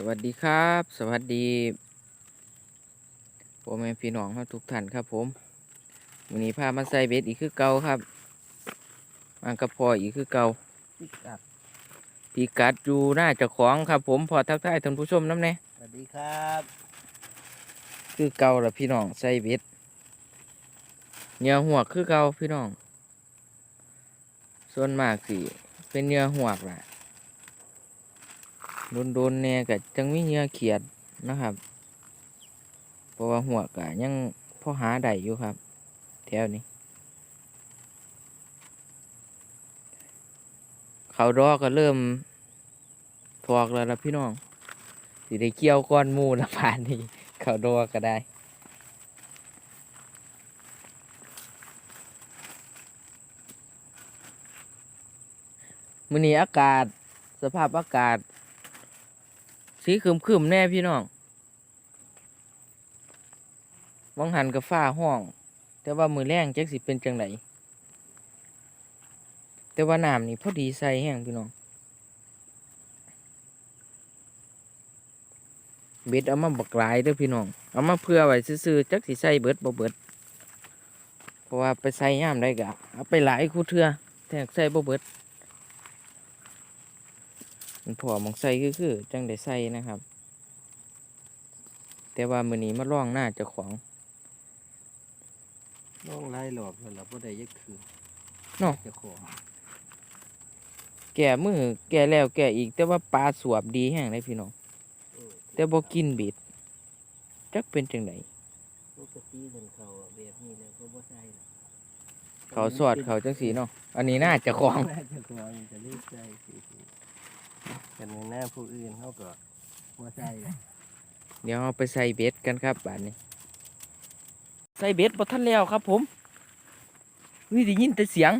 สวัสดีครับ สวัสดีพ่อแม่พี่น้องครับทุกท่านครับผมวันนี้พามาใส่เบ็ดอีกคือเก่าครับมากระพออีกคือเก่าพิกัดปีกัดอยู่หน้าเจ้าของครับผมพอทักทายท่านผู้ชมน้ำแน่สวัสดีครับ คือเก่าละพี่น้องใส่เบ็ดเหนื้อหัวกคือเก่าพี่น้อง ส่วนมากสิเป็นเหนื้อหัวกล่ะ โดนๆเนี่ยก็จังมีเหนื้อเขียดนะครับ เพราะว่าหัวกะยังพอหาได้อยู่ครับ แถวนี้ เขาดอก็เริ่มทอกแล้วละพี่น้องสิได้เกี่ยวก้อนมูละผ่านนี้เขาดอกก็ได้มื้อนี้อากาศสภาพอากาศ สีครึมๆแน่พี่น้องวังหันกับฟ้าห้อง แต่ว่ามือแรงแจักสิเป็นจังไดแต่ว่าน้ำนี่พอดีใส่แห้งพี่น้องเบ็ดเอามาบักหลายเด้อพี่น้อง เอามาเพื่อไว้ซื่อๆจักสิใส่เบิดบ่เบิด เพราะว่าไปใส่ย่ามได้กะเอาไปหลายคู่เทือแต่ใส่บ่เบิด มันพอหมองใส่คือคือจังได้ใส่นะครับ แต่ว่ามื้อนี้มาล่องหน้าเจ้าของน้องไล่หลอกแล้วเราบ่ได้ยักคือเนาะเจะของแก่มือแก่แล้วแก่อีก แต่ว่าปลาสวบดีแห้งเลยพี่น้องเออแต่บ่กินเบ็ดจักเป็นจังไดปกติเพิ่นเขาแบบนี้แล้วก็บ่ใช่ล่ะเขาสอดเขาจังสีเนาะอันนี้น่าจะของน่าจะของจะรีบใส่สิ กันในหน้าผู้อื่นเขาก็บ่ใช่ล่ะเดี๋ยวเอาไปใส่เบ็ดกันครับบาดนี้ ใส่เบ็ดบ่ทันแล้วครับ ผมนี่ได้ยินแต่เสียง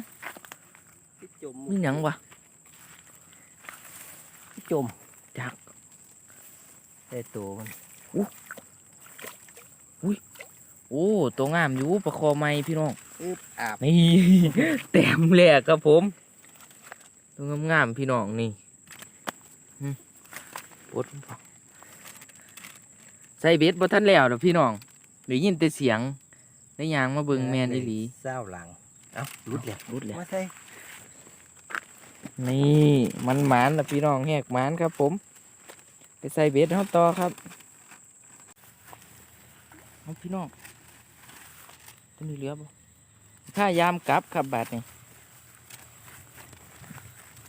ที่จมมีหยังวะที่จมจักได้ตัวมันโอ้ตัวงามอยู่ประคอไม้พี่น้องอึบอาบนี่แต้มแรกครับผมตัวงามๆพี่น้องนี่หึปว ดบ่ใส่เบ็ดบ่ทันแล้วเด้อพี่น้องได้ยินแต่เสียงได้ยางมาเบิ่งแมนอีหลีเศร้าหลังเอ้ารุดแล้วรุดแล้วบ่ใช่นี่มันหมานละพี่น้องแหกหมานครับ ผม ไปใส่เบ็ดเฮาต่อครับเอาพี่น้องตัวนี้เหลือบ่ถ้ายามกลับครับบาดนี้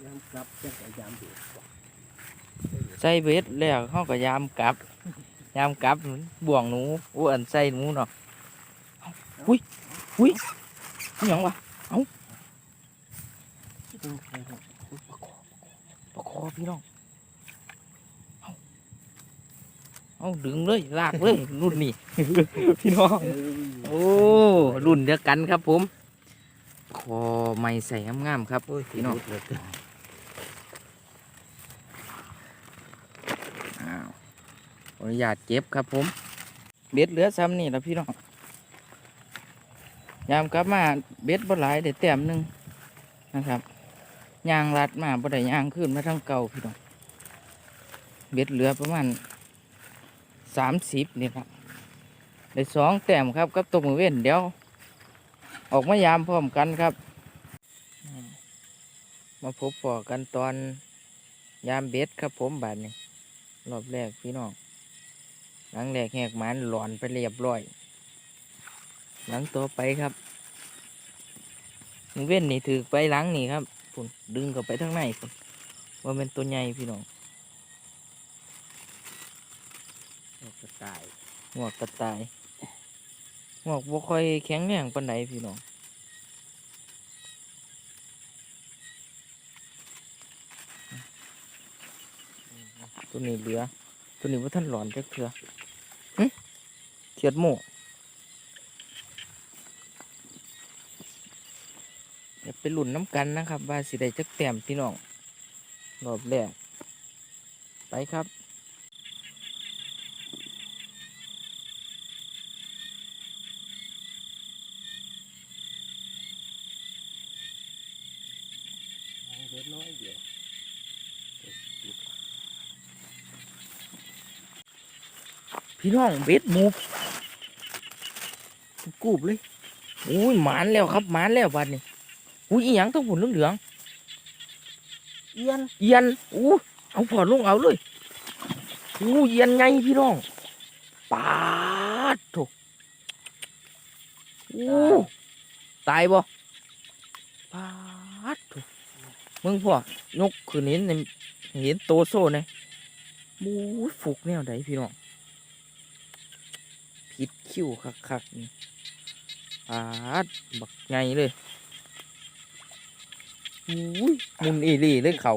ยามกลับจักรยามเดือด ใส่เบ็ดแล้วเขาก็ยามกลับ ยามกลับบ่วงหนูอ้วนใส่หนูเนาะอุ้ยอุ้ยนี่หยังวะประคอพี่น้องเอาเอาดึงเลยลากเลยรุ่นนี้พี่น้อง โอ้รุ่นเดียวกันครับผม คอไม่ใส่งามๆครับพี่น้อง อ้าวข ออนุญาตเก็บครับผมเบ็ดเหลือซ้ำนี่แล้วพี่น้องยามกลับมาเบ็ดบ่หลายได้แต้มหนึ่งนะครับยางรัดมาบ่ได้ยางขึ้นมาทั้งเก่าพี่น้องเบ็ดเหลือประมาณสามสิบนี่ครับได้สองแต้มครับกับตกมือเว้นเดี๋ยว ออกมายามพร้อมกันครับมมาพบปอกันตอนยามเบ็ดครับผมบาดนี้รอบแรกพี่น้อง หลังแรกแหกหมันหลอนไปเรียบร้อย หลังต่อไปครับมึงเว้นนี่ถือไปหลังนี่ครับพุ่นดึงเข้าไปทางในพุ่นว่าเป็นตัวใหญ่พี่น้องกระต่ายหมวกกระต่ายหมวกบ่ค่อยแข็งแรงปานใดพี่น้องตัวนี้เหลือ ตัวนี้ว่าท่านหลอนจักเถื่อหึ เขียดโม่เดี๋ยวไปหลุนน้ำกันนะครับว่าสิได้จักแต้มพี่น้องรอบแรกไปครับเล็กน้อยเดียวพี่น้องเบ็ดหมู กูบเลยอุ้ยหมานแล้วครับหมานแล้วบัดนี้อุ้ยอีหยังต้องผุนเหลืองเอียนๆเอียนอู้เอาพอลงเอาเลยอู้เอียนไงพี่น้องปาดโถอู้ตายบ่ปาดโถมึงพ่อยกคืนนี้ในเห็นโตโซ่เนี่ยบู๊ยฟุกแนวใดพี่น้องผิดคิ้วคักๆนี่ ปาดบักไงเลยอุ้ยมุนอีหลีเลยเขา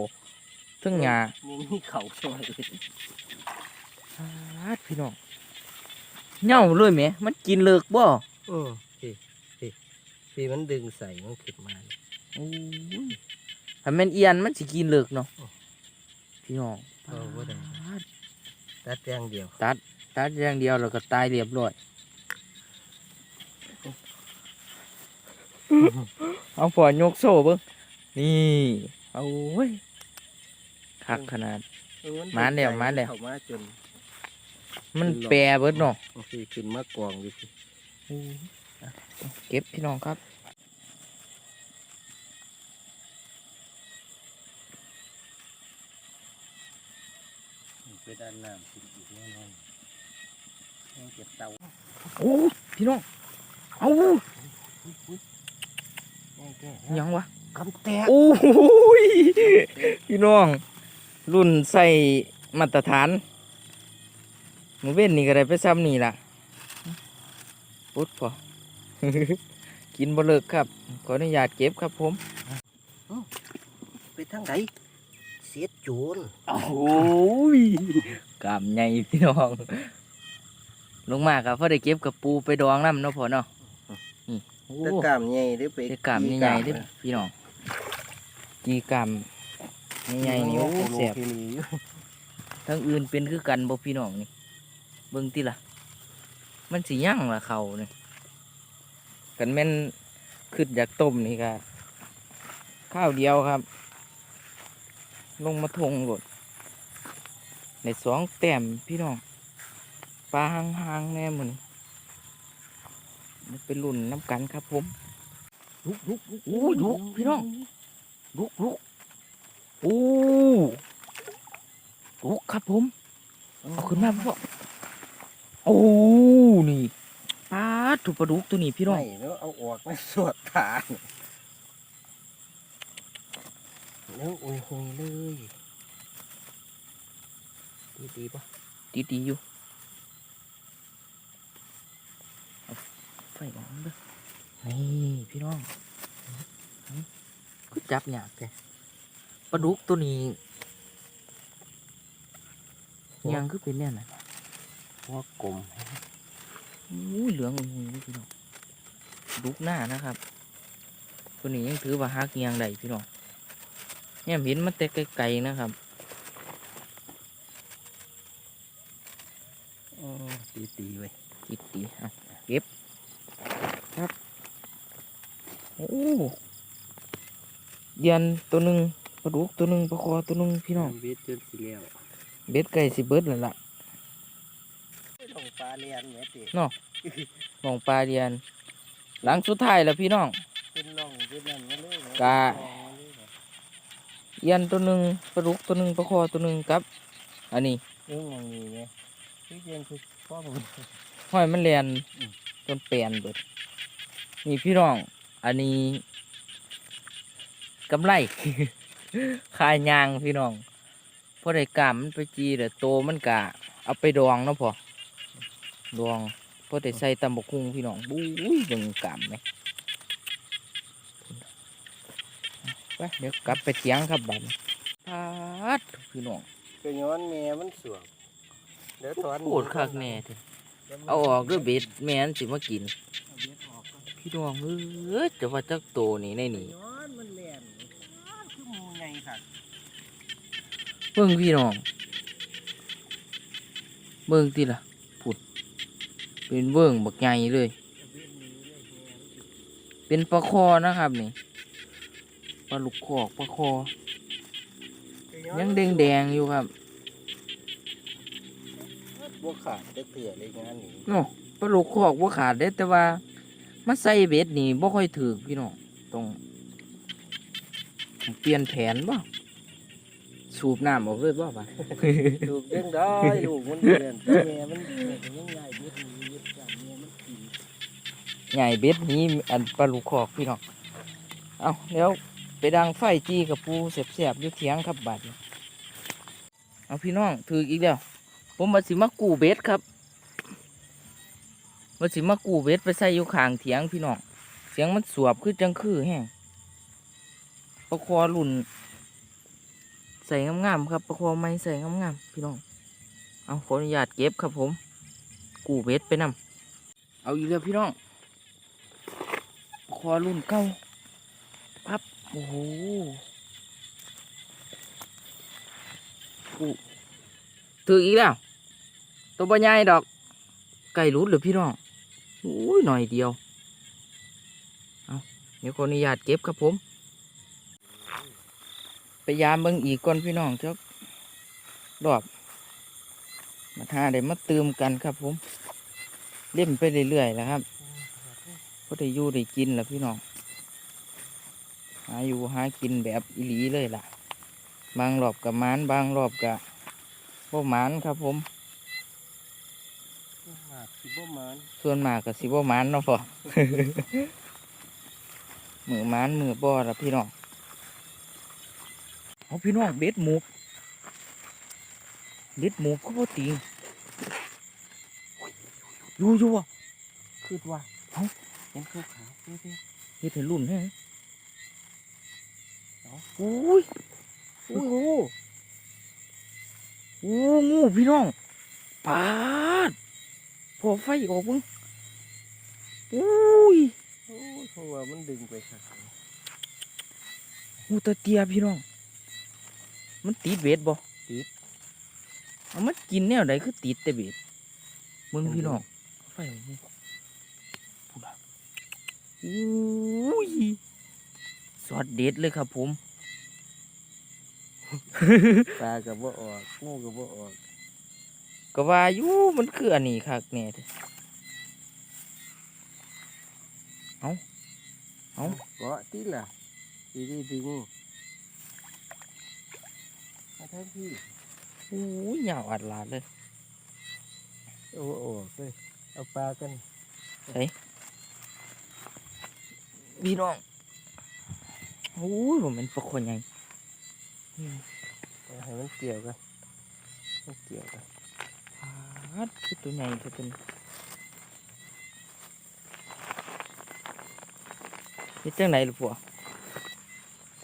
เทั้งหยามึงมีเข่าซอยปาดพี่น้องเหน่าเลยไหมมันกินเลิกบ่เออพี่พี่พี่มันดึงใส่มันขึ้นมาอุ้ยถ้าแม่นเอียนมันสิกินเลิกเนาะอ๋อพี่น้องเออบ่ได้ปาดตัดอย่างเดียว ตัดตัดอย่างเดียวแล้วก็ตายเรียบร้อย เอาพอยกโซ่เบิ้งนี่เอาเว้ยคักขนาดเออมาแล้วดึงใส่มาแล้ว เข้ามาจนมันขึ้นหรอแปรเบิดเนาะโอเคขึ้นมากองอยู่พี่เก็บพี่น้องครับไปด้านน้ำขึ้นอีกแน่นอนยังเก็บเตาโอ้พี่น้องเอาแก่ ยังวะกำแตกโอ้ยพี่น้อง รุ่นใส่มาตรฐานหมูเว้นนี่ก็ได้ไปซ้ำนี่ล่ะปุ๊ดพอกินบ่เลิกครับ ขออนุญาตเก็บครับผมไปทางไหนเสียโจรโอ้ยกามใหญ่พี่น้อง ลงมาครับพอได้เก็บกับปูไปดองน้ำเนาะพอเนาะนี่โอ้ ตะกามใหญ่หรือไปได้กามใหญ่ๆเด้อพี่น้องจีกามใหญ่ๆนี่โอ้แสบโลคิรีอยู่ทั้งอื่นเป็นคือกันบ่พี่น้องนี่เบิ่งติล่ะ มันสิย่างล่ะเขานี่กันแม่นขึ้นอยากต้มนี่ก็ข้าวเดียวครับ ลงมาทงรถในสองแต้มพี่น้องปลาห่างๆแน่มือนี่มัน เป็นรุ่นน้ำกันครับผมลุกลุกลุกโอ้ยลุกพี่น้องลุกลุกโอ้ลุกครับผม เอาขึ้นมาพ่อโอ้นี่ปลาถูกปลาดุกตัวนี้พี่น้องไม่แล้วเอาออกมาสวดทานแล้วโอ้ยโหยเลยดีดีๆปะดีดีๆอยู่เอา ไฟออกเด้อนี่พี่น้องนี่ก็จับหยากแต่ปลาดุกตัวนี้ยังคือเป็นแน่น่ะว่ากลมอู้ยเหลืองอุ้ยเลยพี่น้องดุกหน้านะครับ ตัวนี้ยังถือว่าฮักเงียงได้พี่น้องเนี่ยเห็นมันแต่ไกลๆนะครับดีดีๆเว้ยจิตดีเอาเก็บ ครับโอ้ยันตัวหนึ่งปลาดุกตัวหนึ่งปลาคอตัวหนึ่งพี่น้องเบ็ดจนสีแล้วเบ็ดไก่สิเบิดแล้วล่ะลงปลาเลียนแหม่ติมองปลาเดียน หลังสุดท้ายแล้วพี่น้องขึ้นล่องขึ้นนั่นมาเลยนะกะลองมาเลยนะยันตัวหนึ่งปลาดุกตัวหนึ่งปลาคอตัวหนึ่งครับ อันนี้เรื่องอย่างนี้ไงพี่เจนคือพ่อผมห้อยมันเรียนอืม จนเปลี่ยนเบิดนี่พี่น้อง อันนี้กำไรขายยางพี่น้องพอได้กามมันไปจีเดี๋ยวโตมันกะเอาไปดองเนาะพอดองพอได้ใส่ตำบกคุงพี่น้องบู้ยเบิ่งกามไหมไปเดี๋ยวกลับไปเถียงครับบัดนี้พาดพี่น้องก็ย้อนแม่มันสวมเดี๋ยวถอนโคตรคักแน่เถอะ เอาออกด้วยเบ็ดแม่นสิมากินเอาเบ็ดออกก่อนพี่น้องเอ้ยจะว่าจักโตนี่ในนี่มันแหลมคือมูไงค่ะเบิ่งพี่น้อง เบิ่งติล่ะพุดเป็นเบิ่งบักใหญ่เลย เป็นปลาคอนะครับนี่ปลาลูกคอกปลาคอ ยังแดงๆอยู่ครับ บ่ขาดจะเถื่อเลยงานนี้เนาะปลาลูกคอกบ่ขาดเด้แต่ว่ามาใส่เบ็ดนี่บ่ค่อยถึกพี่น้องต้องเปลี่ยนแผนบ่สูบน้ำออกเลยบ่ปะถูกเรื่องได้ลูกมันเดือนแต่แม่มันยังไงเบ็ดนี้เบ็ดจับแม่มันกินใหญ่เบ็ดนี้อันปลาลูกคอกพี่น้องเอาเดี๋ยวไปดังไฟจีกับปูเสียบๆอยู่เถียงครับบัดนี้เอาพี่น้องถืออีกแล้ว ผมมาสิมากูเบ็ดครับมาสิมากูเบ็ดไปใส่อยู่ข้างเถียงพี่น้องเสียงมันสวบคือจังคือแห้งประคอรุ่นใส่งามๆครับ ประคอไม้ใส่งามๆพี่น้องเอาขออนุญาตเก็บครับผม กูเบ็ดไปนำเอาอีกแล้วพี่น้องประคอรุ่นเก่าปับโอ้โหกู ถืออีกแล้ว ตัวบใหญ่ดอก ไก่รุดหรือพี่น้องโอ้ยหน่อยเดียว เอาเดี๋ยวขออนุญาตเก็บครับผมไปยามเบิ่งอีกก่อนพี่น้องเจ้ารอบ มาทาได้มาเติมกันครับผม เล่มไปเรื่อยๆแล้วครับก็ได้อยู่ได้กินแหล้วพี่น้อง หาอยู่หากินแบบอีหลีเลยล่ะ บางรอบกับมานบางรอบกับ บ่หมานครับผมมากสิบ่มานส่วนมากกับสิบ่หมานเนาะพ่อ มือหมานมือบ่ละพี่น้องเอาพี่น้องเบ็ดหมูกเบ็ดหมูกก็บ่ติงอยู่อยู่อะคือว่าเอ้าเห็นขาวขาวๆเด้เฮ็ดให้รุ่นแฮงเอาอุ้ยอุ้ยโอ้ โอ้งูพี่น้องปาดพอไฟออกมึงอุ้ยโอ้ยเพราะว่ามันดึงไปครับงูตะเตียพี่น้อง มันติดเบ็ดบ่ติดเอามันกินแนวใดคือติดแต่เบ็ดมึงพี่น้องไฟออกมึงพูดละอุ้ยสอดเด็ดเลยครับผม ปลากับบ่ออกงูกับบ่ออกก็ว่าอยู่มันคืออันนี้คักแน่เด้เอาเอาเกาะติดล่ะดีดีดีนี่มาแทนที่โอ้ยยาวอัดลาดเลยโอ้โอ้เลยเอาปลากันพี่น้องโอ้ยผมเป็นปลาคนใหญ่เอา ให้มันเกี่ยวกันมันเกี่ยวกันพาดคือตัวใหญ่ตัวเป็นนี่จังไหนลูกปัว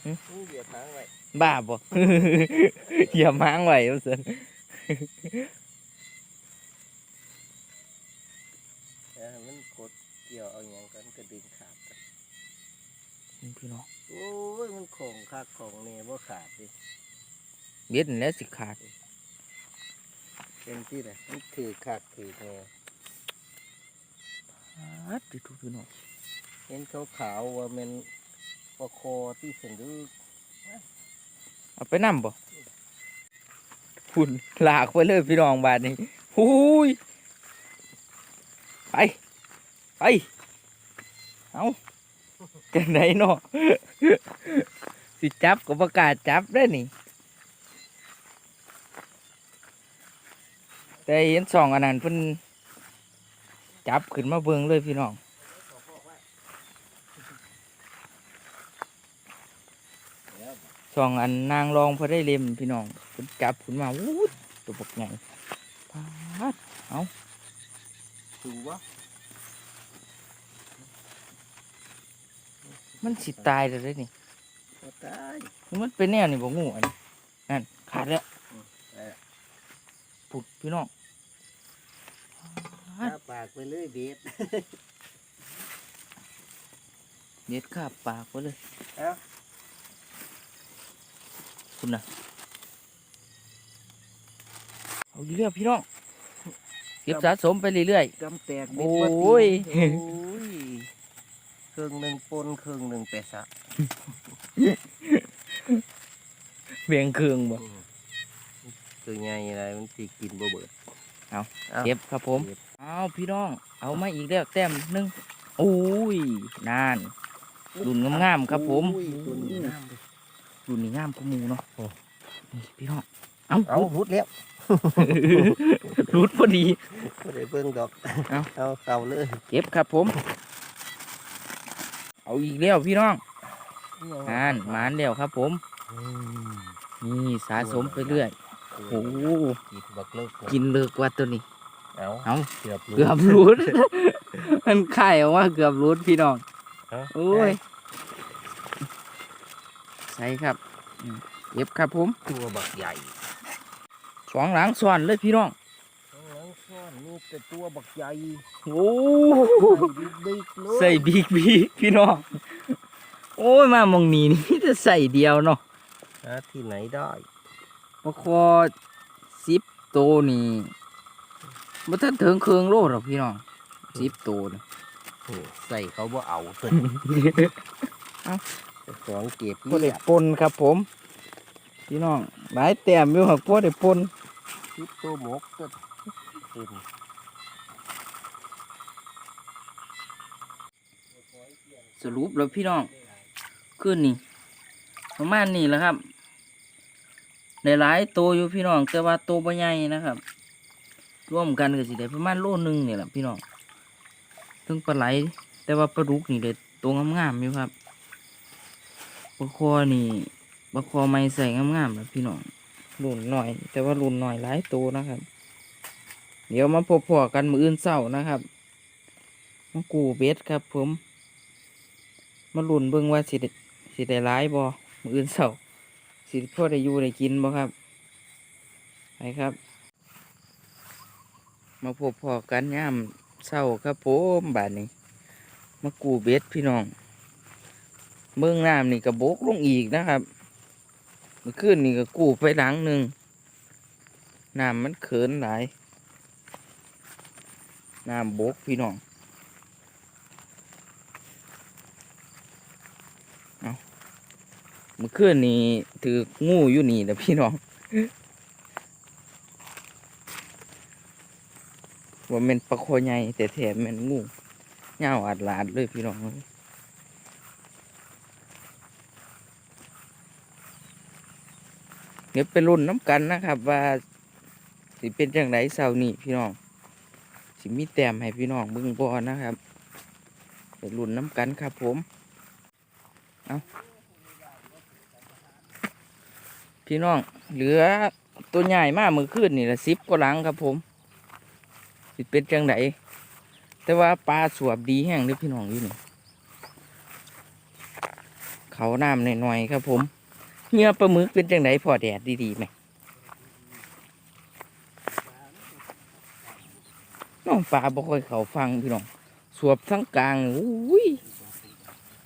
นี่เหยียบทางไว้บ้าบ่อย่าม้างไว้เอาเสินแล้วให้มันกดเกี่ยวเอาอย่างกันก็ดึงขาดกันนี่พี่น้องโอ้ยมันของคักของเนี่ยบ่ขาดดิเบ็ดนี่แหล้วสิขาดเป็นที่ไหนมันถือคักถือเนี่ยพาดดูพี่น้องเห็นขาวขาวๆว่ามันปลาคอที่เส้นดึกเอาไปนั่บ่หุ่นหลากไปเลยพี่น้องบาดนี้หูยไป ไป เอา จังไหนเนาะสิจับก็ประกาศจับได้นี่ แต่เห็นสองอันนั้นเพิ่นจับขึ้นมาเบิ่งเลยพี่น้องสองอันนางรองพอได้เล่มพี่น้องเพิ่นจับขึ้นมาวู้ดตัวบักใหญ่พาดถูกวะ มันสิตายเลยเด้อนี่บ่ตายมันเป็นแนวนี่บ่งูอันนี้นั่นขาดแล้วได้ละปุดพี่น้องอ้าปากไปเลยเบ็ดเด็ดขาบปากไว้เลยเอ้าคุณน่ะเอาอยู่เรื่อยพี่น้องเก็บสะสมไปเรื่อยกำแตกโอ้เบ็ดยว่าตีโอ้ยเค รื่องหนึ่งปนเครื่องหนึ่งเปะสะๆเบียงเครืองบ่ ตัวใหญ่อะไรมันสิกินบ่เบิดเอาเอา เก็บครับผม เก็บเอาพี่น้อง เอามาอีกแล้วแต้มหนึงโอ้ยนานรุ่นงามๆครับผมอุ้ยตัวนี้งามเลยรุ่นนี้งามกว่าหมูเนาะโอ้นี่พี่น้อง เอาเอา รุดแล้วรุดพอดีบ่ได้เบิ่งดอก เอา เอาเข้าเลย เก็บครับผม เอาอีกแล้วพี่น้องนานหมานแล้วครับผมอืมนี่สะสมไปเรื่อย โอ้โหกินบักเลิกกินเลิกว่าตัวนี้ เอาเอาเกือบเกือบรูดมันไข่ออกว่าเกือบรูดพี่น้องเอาโอ้ยใส่ครับอืมเก็บครับผม ตัวบักใหญ่สองหลังซ้อนเลยพี่น้องข้างหลั งซ่อนมีแต่ตัวบักใหญ่โอ้บิ๊กๆเลยใส่บีกบีกพี่น้อง โอ้ยมามองนี้นี่จะใส่เดียวเนาะหาที่ไหนได้ปลาคอสิบตัวนี่บ่ทันถึงเครื่องโลหรอกพี่น้องสิบตัวนี่โอ้ใส่เขาบ่เอาเพิ่นเอาเจ้าของเก็บพ่อเรีได้ยบปนครับผม พี่น้องหลายแต้มอยู่หักพ่อได้ปนคิดตัวหมกก็ เต็มสรุปแล้วพี่น้องขึ้นนี่ประมาณนี้แหล้วครับหลายตัวอยู่พี่น้องแต่ว่าตัวบ่ใหญ่นะครับ ร่วมกันก็สิได้ประมาณโลนึงนี่แหละพี่น้องถึงปลาไหล แต่ว่าปลาดุกนี่ได้ตัวงามๆอยู่ครับปลาคอนี่ปลาคอไม่ใส่งามๆแล้วพี่น้องรุ่นหน่อย แต่ว่ารุ่นหน่อยหลายตัวนะครับ เดี๋ยวมาพบพอกันมืออื่นเศร้านะครับมากูเบสครับ ผม มาลุ่นเบิ่งว่าสิสิได้ร้ายบ่มืออื่นเศร้าสิพ่อได้อยู่ได้กินบ่ครับไปครับ มาพบพอกันย่ามเศร้าครับผมบาดนี้ มากูเบ็ดพี่น้องเบื้องน้ำนี่กระโบกลงอีกนะครับมื่อคืนนี่ก็กูไปหลังหนึ่งน้ำมันเขินหลาย น้ำบกพี่น้องเอาเมื่อคืนนี่ถืองูอยู่นี่นะพี่น้องว่าเป็นปลาโคใหญ่แต่แถมเป็นงูเงาอัดลาดเลยพี่น้องเอ้ยเดี๋ยวไปรุ่นน้ำกันนะครับว่าสิเป็นจังไดเสาร์นี้พี่น้อง สิมีแต้มให้พี่น้องเบิ่งบ่นะครับไปรุ่นน้ำกันครับผมเอาพี่น้องเหลือตัวใหญ่มากมือขึ้นนี่ละสิบกว่าหลังครับผมสิเป็นจังไดแต่ว่าปลาสวบดีแห้งเด้อพี่น้องอยู่นี่เขาน้ำหน่อยๆครับผมเงี้ยปลาหมึกเป็นจังไดพอแดดดีๆไหมน้อง ปลาบ่ค่อยเขาฟังพี่น้องสวบทั้งกลางอุ้ย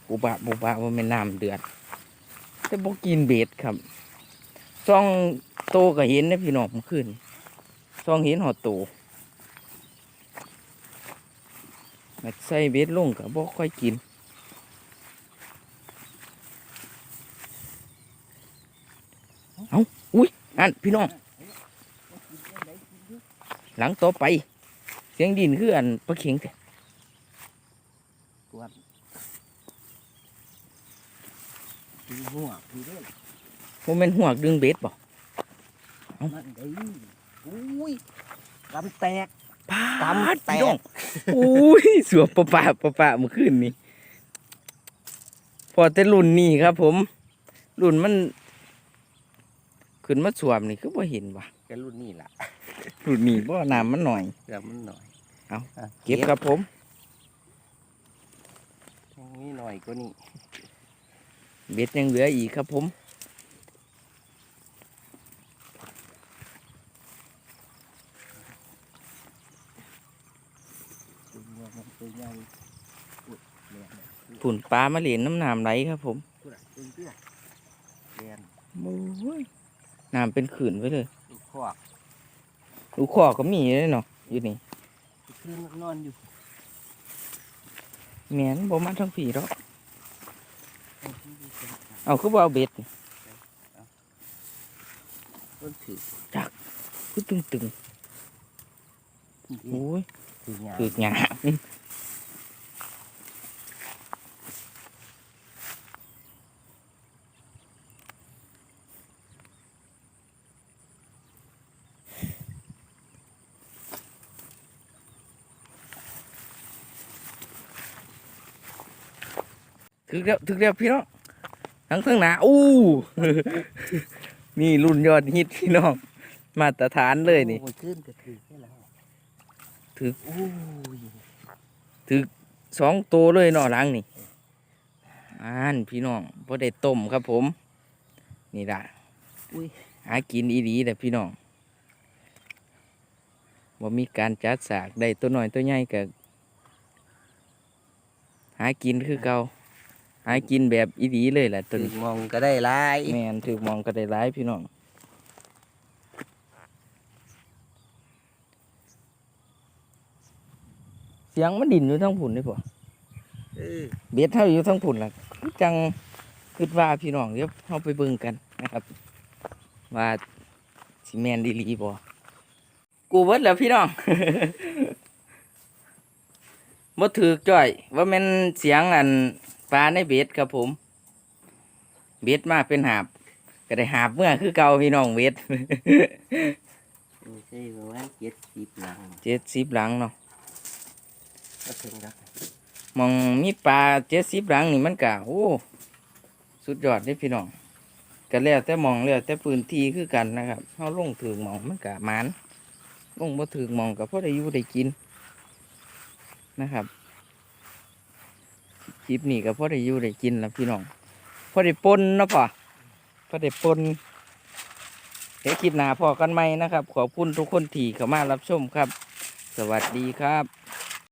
บุบะบุบะว่าเป็นน้ำเดือดแต่บ่กินเบ็ดครับซองโตก็เห็นนะพี่น้องเมื่อคืนซองเห็นหอดโตแมดใส่เบ็ดลงกับบ่ค่อยกินเอาอุ้ยนั่นพี่น้อง หลังต่อไป สียงดินคืออันปลาเข็งแต่กวนตีหัวตีเล่นโมเมนหัวกดึงเบ็ดบ่มันได้อุ้ยกำแตกปาดกำแตพี่น้องกอุ้ยสวบปะปะปะปะเมื่อคืนนี้พอแต่รุ่นนี้ครับ ผม รุ่นมันขึ้นมาสวมนี่คือบ่เห็นว่ะแกรุ่นนี้ล่ะรุ่นนี้บ่น้ำมันหน่อยเกือบมันหน่อย เอาะเก็บครับผมตรงนี้หน่อยก็นี่เบ็ดยังเหลืออีกครับผมตัวมันตัวใหญ่อุดแรงผุ่นปลามาเหรียญน้ำน้ำไหลครับผมอุดตึงเตี้ยแรงโอ้ยน้ำเป็นขืนไว้เลย ลูกคอกลูกคอก็มีเลยเนาะอยู่นี่ คืนมันนอนอยู่แมนบ่มาทั้งผีหรอกเอาคือบ่เอาเบ็ดนี่ต้นถือคือตึงตึงโอ้ยถือหยาคือหยา ถึกแล้วถึกแล้วพี่น้องทั้งทั้งหนาอู้นี่รุ่นยอดฮิตพี่น้อง มาตรฐานเลยนี่โอ้ขึ้นก็ถือแค่แล้วถึกโอ้ยสองตัวเลยเนาะหลังนี่อ่านพี่น้องพอได้ต้มครับผม นี่ละอุ้ยหากินอีดีแต่พี่น้องว่ามีการจัดสากได้ตัวหน่อยตัวใหญ่ก็หากินคือเก่า หากินแบบอีดีเลยแหละตัวถือนี้มองก็ได้หลายแมนถือมองก็ได้ร้ายพี่น้อง เสียงมันดินอยู่ทั้งผุนได้ปะเออเบ็ดเท่าอยู่ทั้งผุนล่ะ จังคิดว่าพี่น้องเดี๋ยวเราไปเบิ่งกันนะครับ ว่าสิแมนดีหลีบ่กูเบิดแล้วพี่น้อง บ่ถือจ้อย ว่าแม่นเสียงอัน ปลาในเบ็ดครับผม เบ็ดมาเป็นหาบ ก็ได้หาบเมื่อคือเก่าพี่น้องเบ็ดไม่ใช่ประมาณเจ็ดสิบหลังเจ็ดสิบหลังเนาะก็ถึงแล้วมองมีปลาเจ็ดสิบหลังนี่มันกะโอ้สุดยอดเลยพี่น้องก็แล้วแต่หมองแล้วแต่พื้นที่คือกันนะครับเขาลงถือหมองมันกะหมานลงบ่ถือหมองกับพอได้อยู่ได้กินนะครับค ลิปนี้ก็พอได้อยู่ได้กินแล้วพี่น้องพอได้ปนนะป่ะพอได้ปนเดี๋ยวคลิปหน้าพอกันไหมนะครับ ขอบคุณทุกคนที่เข้ามารับชมครับ สวัสดีครับ